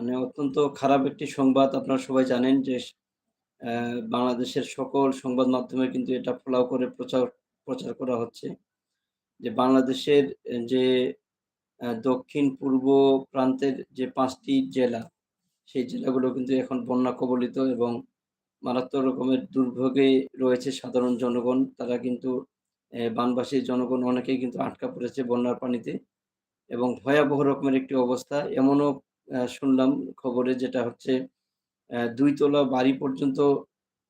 মানে অত্যন্ত খারাপ একটি সংবাদ আপনারা সবাই জানেন যে বাংলাদেশের সকল সংবাদ মাধ্যমে কিন্তু এটা ফলাও করে প্রচার প্রচার করা হচ্ছে। যে বাংলাদেশের যে দক্ষিণ-পূর্ব প্রান্তের যে পাঁচটি জেলা, সেই জেলাগুলো কিন্তু এখন বন্যা কবলিত এবং মারাত্মক রকমের দুর্ভোগে রয়েছে সাধারণ জনগণ। তারা কিন্তু বানবাসী জনগণ অনেকেই কিন্তু আটকা পড়েছে বন্যার পানিতে এবং ভয়াবহ রকমের একটি অবস্থা। এমনও শুনলাম খবরে যেটা হচ্ছে দুই ২ তলা বাড়ি পর্যন্ত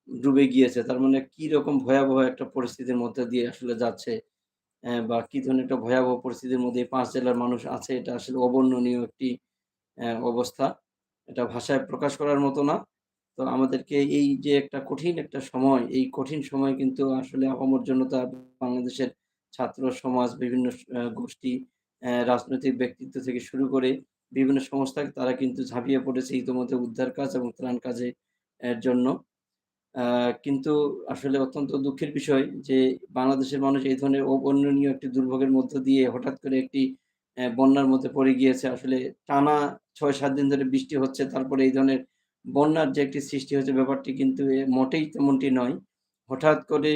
ডুবে গিয়েছে। তার মানে কি রকম ভয়াবহ একটা পরিস্থিতির মধ্যে দিয়ে আসলে যাচ্ছে বা কি ধরনের একটা ভয়াবহ পরিস্থিতির মধ্যে পাঁচ জেলার মানুষ আছে এটা আসলে অবর্ণনীয় একটি অবস্থা। এটা ভাষায় প্রকাশ করার মতো না। তো আমাদেরকে এই যে একটা কঠিন একটা সময়, এই কঠিন সময় কিন্তু আসলে আপামর জনতা বাংলাদেশের ছাত্র সমাজ, বিভিন্ন গোষ্ঠী, রাজনৈতিক ব্যক্তিত্ব থেকে শুরু করে বিভিন্ন সংস্থা তারা কিন্তু ঝাঁপিয়ে পড়েছে ইতোমধ্যে উদ্ধার কাজ এবং ত্রাণ কাজে এর জন্য। কিন্তু আসলে অত্যন্ত দুঃখের বিষয় যে বাংলাদেশের মানুষ এই ধরনের অবর্ণনীয় একটি দুর্ভোগের মধ্য দিয়ে হঠাৎ করে একটি বন্যার মধ্যে পড়ে গিয়েছে। আসলে টানা ৬-৭ দিন ধরে বৃষ্টি হচ্ছে। তারপরে এই ধরনের বন্যার যে একটি সৃষ্টি হচ্ছে ব্যাপারটি কিন্তু এ মোটেই তেমনটি নয়। হঠাৎ করে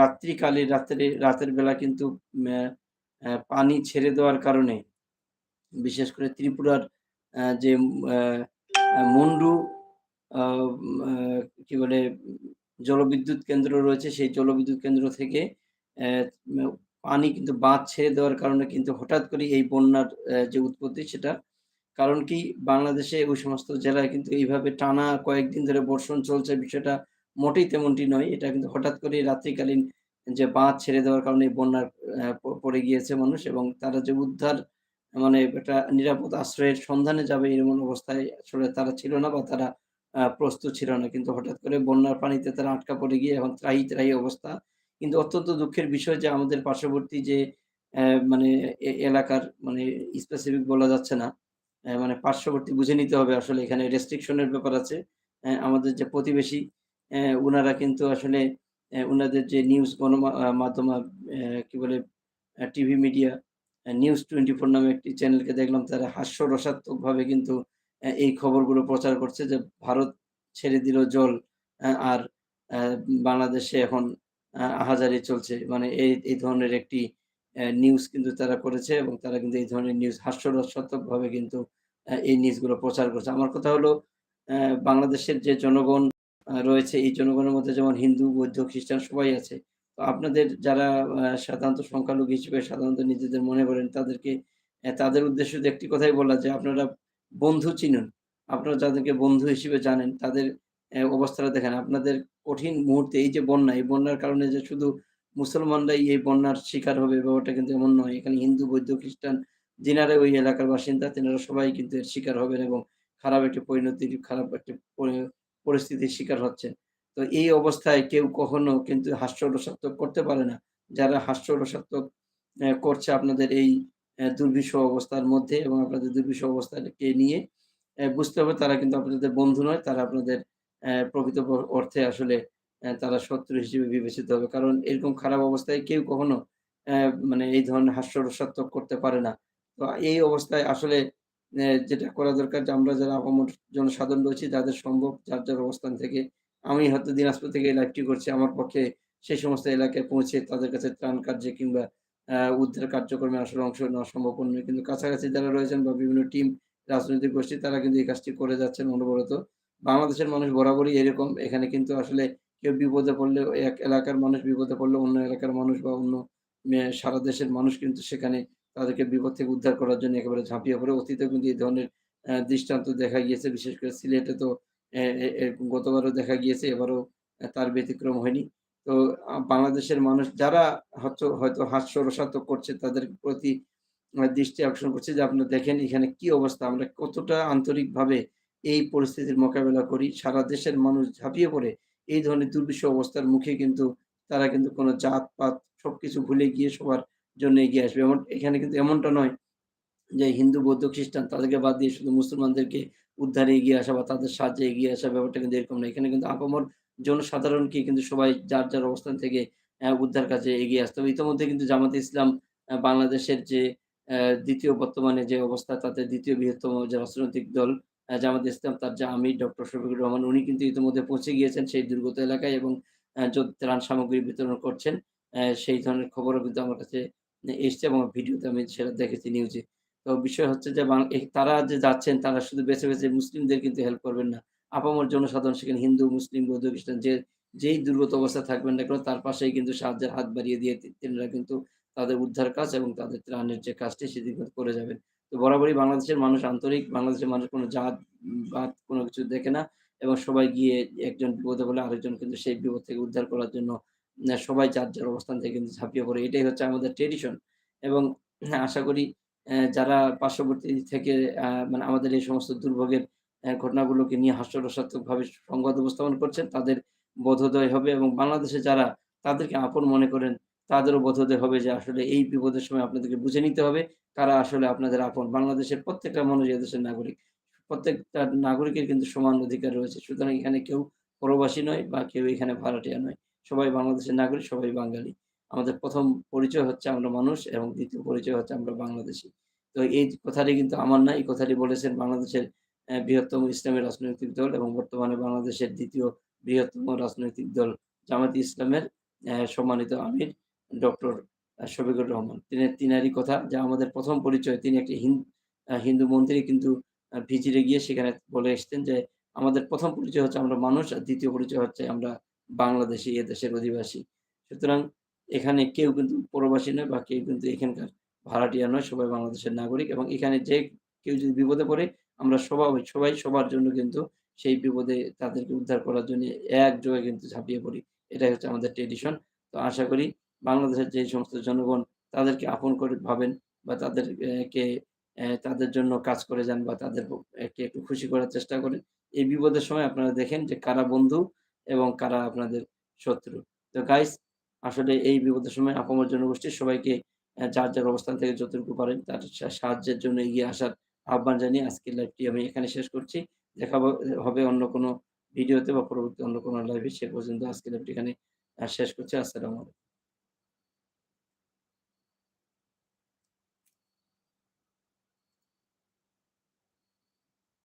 রাত্রিকালে, রাত্রে, রাতের বেলা কিন্তু পানি ছেড়ে দেওয়ার কারণে বিশেষ করে ত্রিপুরার যে মুন্ডু কি বলে, জলবিদ্যুৎ কেন্দ্র রয়েছে, সেই জলবিদ্যুৎ কেন্দ্র থেকে পানি কিন্তু বাঁধ ছেড়ে দেওয়ার কারণে কিন্তু হঠাৎ করে এই বন্যার যে উৎপত্তি সেটা, কারণ কি বাংলাদেশে ওই সমস্ত জেলায় কিন্তু এইভাবে টানা কয়েকদিন ধরে বর্ষণ চলছে, বিষয়টা মোটেই তেমনটি নয়। এটা কিন্তু হঠাৎ করেই রাত্রিকালীন যে বাঁধ ছেড়ে দেওয়ার কারণে বন্যার পড়ে গিয়েছে মানুষ এবং তারা যে উদ্ধার মানে একটা নিরাপদ আশ্রয়ের সন্ধানে যাবে এমন অবস্থায় আসলে তারা ছিল না বা তারা প্রস্তুত ছিল না। কিন্তু হঠাৎ করে বন্যার পানিতে তারা আটকা পড়ে গিয়ে এখন ত্রাহি-ত্রাহি অবস্থা। কিন্তু অত্যন্ত দুঃখের বিষয় যে আমাদের পার্শ্ববর্তী যে মানে এলাকার মানে স্পেসিফিক বলা যাচ্ছে না। মানে পার্শ্ববর্তী বুঝে নিতে হবে আসলে এখানে রেস্ট্রিকশন এর ব্যাপার আছে। আমাদের যে প্রতিবেশী ওনারা কিন্তু আসলে ওনাদের যে নিউজ গণমা, আ, মাধ্যম, আ অ্যা কি বলে টিভি মিডিয়া নিউজ 24 নামে একটি চ্যানেলকে দেখলাম তারা হাস্যরসাত্মকভাবে কিন্তু এই খবরগুলো প্রচার করছে যে ভারত ছেড়ে দিল জল আর বাংলাদেশে এখন আহাজারি চলছে। মানে এই এই ধরনের একটি নিউজ কিন্তু তারা করেছে এবং তারা কিন্তু এই ধরনের নিউজ হাস্যরসাত্মকভাবে কিন্তু এই নিউজগুলো প্রচার করছে। আমার কথা হলো বাংলাদেশের যে জনগণ রয়েছে এই জনগণের মধ্যে যেমন হিন্দু, বৌদ্ধ, খ্রিস্টান সবাই আছে। আপনাদের যারা সাধারণত সংখ্যালঘু হিসেবে সাধারণত নিজেদের মনে করেন তাদেরকে তাদের উদ্দেশ্য একটি কথাই বলা যে আপনারা বন্ধু চিনুন। আপনারা যাদেরকে বন্ধু হিসেবে জানেন তাদের অবস্থাটা দেখেন। আপনাদের কঠিন মুহূর্তে এই যে বন্যা, এই বন্যার কারণে যে শুধু মুসলমানরাই এই বন্যার শিকার হবে ব্যাপারটা কিন্তু এমন নয়। এখানে হিন্দু, বৌদ্ধ, খ্রিস্টান যিনারা ওই এলাকার বাসিন্দা তিনারা সবাই কিন্তু এর শিকার হবেন এবং খারাপ একটি পরিণতির খারাপ একটি পরি পরিস্থিতির শিকার হচ্ছেন। তো এই অবস্থায় কেউ কখনো কিন্তু হাস্যরসাত্মক করতে পারে না। যারা হাস্যরসাত্মক অ্যা করছে আপনাদের এই দুর্বিষহ অবস্থার মধ্যে এবং আপনাদের দুর্বিষহ অবস্থাকে নিয়ে বুঝতে হবে তারা কিন্তু আপনাদের বন্ধু নয়। তারা আপনাদের প্রকৃত অর্থে আসলে তারা শত্রু হিসেবে বিবেচিত হবে। কারণ এরকম খারাপ অবস্থায় কেউ কখনো মানে এই ধরনের হাস্য হাস্যরসাত্মক করতে পারে না। তো এই অবস্থায় আসলে যেটা করা দরকার যে আমরা যারা আপামর জনসাধারণ রয়েছি যাদের সম্ভব যার, যার অবস্থান থেকে আমি হয়তো দিনাজপুর থেকে লাইভটি করছি। আমার পক্ষে সেই সমস্ত এলাকায় পৌঁছে তাদের কাছে ত্রাণ কার্যে কিংবা উদ্ধার কার্যক্রমে আসলে অংশ নেওয়া সম্ভব নয়। কিন্তু কাছাকাছি যারা রয়েছেন বা বিভিন্ন টিম রাজনৈতিক গোষ্ঠী, তারা কিন্তু এই কাজটি করে যাচ্ছেন অনবরত। বাংলাদেশের মানুষ বরাবরই এরকম। এখানে কিন্তু আসলে কেউ বিপদে পড়লে এক এলাকার মানুষ, বিপদে পড়লে অন্য এলাকার মানুষ বা অন্য সারা দেশের মানুষ কিন্তু সেখানে তাদেরকে বিপদ থেকে উদ্ধার করার জন্য একেবারে ঝাঁপিয়ে পড়ে। অতীতেও কিন্তু এই ধরনের দৃষ্টান্ত দেখা গিয়েছে। বিশেষ করে সিলেটে তো গতবারও দেখা গিয়েছে, এবারও তার ব্যতিক্রম হয়নি। তো বাংলাদেশের মানুষ যারা হচ্ছ হয়তো হাস্যরসাত্মক করছে তাদের প্রতি দৃষ্টি আকর্ষণ করছে যে আপনারা দেখেন এখানে কি অবস্থা, আমরা কতটা আন্তরিকভাবে এই পরিস্থিতির মোকাবেলা করি। সারা দেশের মানুষ ঝাঁপিয়ে পড়ে এই ধরনের দুর্বিষহ অবস্থার মুখে কিন্তু তারা কিন্তু কোনো জাত-পাত সবকিছু ভুলে গিয়ে সবার জন্য এগিয়ে আসবে। এমন এখানে কিন্তু এমনটা নয় যে হিন্দু, বৌদ্ধ, খ্রিস্টান তাদেরকে বাদ দিয়ে শুধু মুসলমানদেরকে উদ্ধারে এগিয়ে আসা বা তাদের সাহায্যে এগিয়ে আসা ব্যাপারটা কিন্তু এরকম না। এখানে কিন্তু আপামর জনসাধারণকে কিন্তু সবাই যার, যার অবস্থান থেকে উদ্ধার কাজে এগিয়ে আসতে হবে। ইতিমধ্যে কিন্তু জামাতে ইসলাম বাংলাদেশের যে দ্বিতীয় বর্তমানে যে অবস্থা তাতে দ্বিতীয় বৃহত্তম যে রাজনৈতিক দল জামাত ইসলাম তার যে আমির ডক্টর শফিকুর রহমান উনি কিন্তু ইতিমধ্যে পৌঁছে গিয়েছেন সেই দুর্গত এলাকায় এবং ত্রাণ সামগ্রী বিতরণ করছেন। সেই ধরনের খবরও কিন্তু আমার কাছে এসছে এবং ভিডিওতে আমি সেটা দেখেছি নিউজে। তো বিষয় হচ্ছে যে তারা যে যাচ্ছেন তারা শুধু বেছে, বেছে মুসলিমদের কিন্তু হেল্প করবেন না। আপামর জনসাধারণ সেখানে হিন্দু, মুসলিম, বৌদ্ধ, খ্রিস্টান যে যেই দুর্গত অবস্থায় থাকবেন না কেন তার পাশেই কিন্তু সাহায্যের হাত বাড়িয়ে দিয়ে তিনারা কিন্তু তাদের উদ্ধার কাজ এবং তাদের ত্রাণের যে কাজটি সেটি করে যাবেন। তো বরাবরই বাংলাদেশের মানুষ আন্তরিক, বাংলাদেশের মানুষ কোনো জাত, বাত কোন কিছু দেখে না এবং সবাই গিয়ে একজন বিপদে বলে আরেকজন কিন্তু সেই বিপদ থেকে উদ্ধার করার জন্য সবাই যার, যার অবস্থান থেকে কিন্তু ঝাঁপিয়ে পড়ে। এটাই হচ্ছে আমাদের ট্রেডিশন এবং হ্যাঁ, আশা করি যারা পার্শ্ববর্তী থেকে মানে আমাদের এই সমস্ত দুর্ভোগের ঘটনাগুলোকে নিয়ে হাস্যরসাত্মকভাবে সংবাদ উপস্থাপন করছেন তাদের বোধোদয় হবে এবং বাংলাদেশে যারা তাদেরকে আপন মনে করেন তাদেরও বোধোদয় হবে যে আসলে এই বিপদের সময় আপনাদেরকে বুঝে নিতে হবে কারা আসলে আপনাদের আপন। বাংলাদেশের প্রত্যেকটা মানুষ এদেশের নাগরিক। প্রত্যেকটা নাগরিকের কিন্তু সমান অধিকার রয়েছে। সুতরাং এখানে কেউ প্রবাসী নয় বা কেউ এখানে ভাড়াটিয়া নয়। সবাই বাংলাদেশের নাগরিক, সবাই বাঙালি। আমাদের প্রথম পরিচয় হচ্ছে আমরা মানুষ এবং দ্বিতীয় পরিচয় হচ্ছে আমরা বাংলাদেশী। তো এই কথাটি কিন্তু আমার না, এই কথাটি বলেছেন বাংলাদেশের বৃহত্তম ইসলামী রাজনৈতিক দল এবং বর্তমানে বাংলাদেশের দ্বিতীয় বৃহত্তম রাজনৈতিক দল জামায়াতে ইসলামের সম্মানিত আমির ডক্টর শফিকুর রহমান। তিনি তিনারই কথা যা আমাদের প্রথম পরিচয় তিনি একটি হিন হিন্দু মন্দিরে কিন্তু ভিজিরে গিয়ে সেখানে বলে এসছেন যে, "আমাদের প্রথম পরিচয় হচ্ছে আমরা মানুষ আর দ্বিতীয় পরিচয় হচ্ছে আমরা বাংলাদেশি এ দেশের অধিবাসী।" সুতরাং এখানে কেউ কিন্তু প্রবাসী নয় বা কেউ কিন্তু এখানকার ভাড়াটিয়া নয়। সবাই বাংলাদেশের নাগরিক এবং এখানে যে কেউ যদি বিপদে পড়ে, আমরা সবাই সবাই সবার জন্য কিন্তু সেই বিপদে তাদেরকে উদ্ধার করার জন্য একযোগে কিন্তু ঝাঁপিয়ে পড়ি। এটাই হচ্ছে আমাদের ট্রেডিশন তো আশা করি বাংলাদেশের যে সমস্ত জনগণ তাদেরকে আপন করে ভাবেন বা তাদের এ কে অ্যা তাদের জন্য কাজ করে যান বা তাদের ব একে একটু খুশি করার চেষ্টা করেন। এই বিপদের সময় আপনারা দেখেন যে কারা বন্ধু এবং কারা আপনাদের শত্রু। তো গাইস আসলে এই বিপদের সময় আপামর জনগোষ্ঠীর সবাইকে যার, যার অবস্থান থেকে যতটুকু পারেন তার সাহায্যের জন্য এগিয়ে আসার আহ্বান জানিয়ে আজকের লাইভটি আমি এখানে শেষ করছি। দেখা হবে অন্য কোনো ভিডিওতে বা পরবর্তী অন্য কোনো লাইভে। সে পর্যন্ত আজকের লাইভটি এখানে শেষ করছি। আসসালামু আলাইকুম।